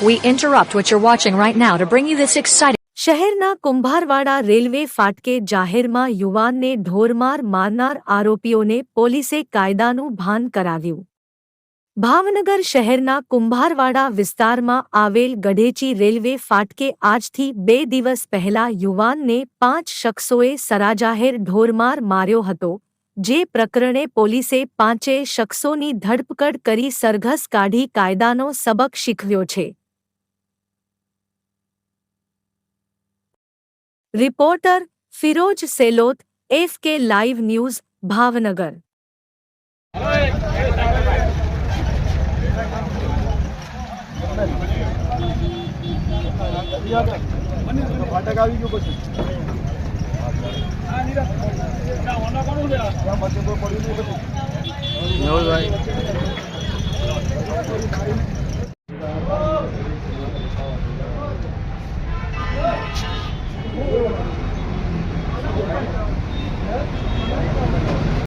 We interrupt what you're watching right now to bring you this exciting. શહેરના Kumbharwada railway ફાટકે જાહેરમાં યુવાનને ઢોરમાર મારનાર આરોપીઓને પોલીસે કાયદાનું ભાન કરાવ્યું ભાવનગર શહેરના કુંભારવાડા વિસ્તારમાં આવેલ ગઢેચી રેલવે ફાટકે આજથી બે દિવસ પહેલા યુવાનને પાંચ શખ્સોએ સરાજાહેર ઢોરમાર માર્યો હતો, જે પ્રકરણે પોલીસે પાંચે શખ્સોની ધરપકડ કરી સરઘસ કાઢી કાયદાનો સબક શીખવ્યો છે reporter Firoz Selot F K live news Bhavnagar. भाई।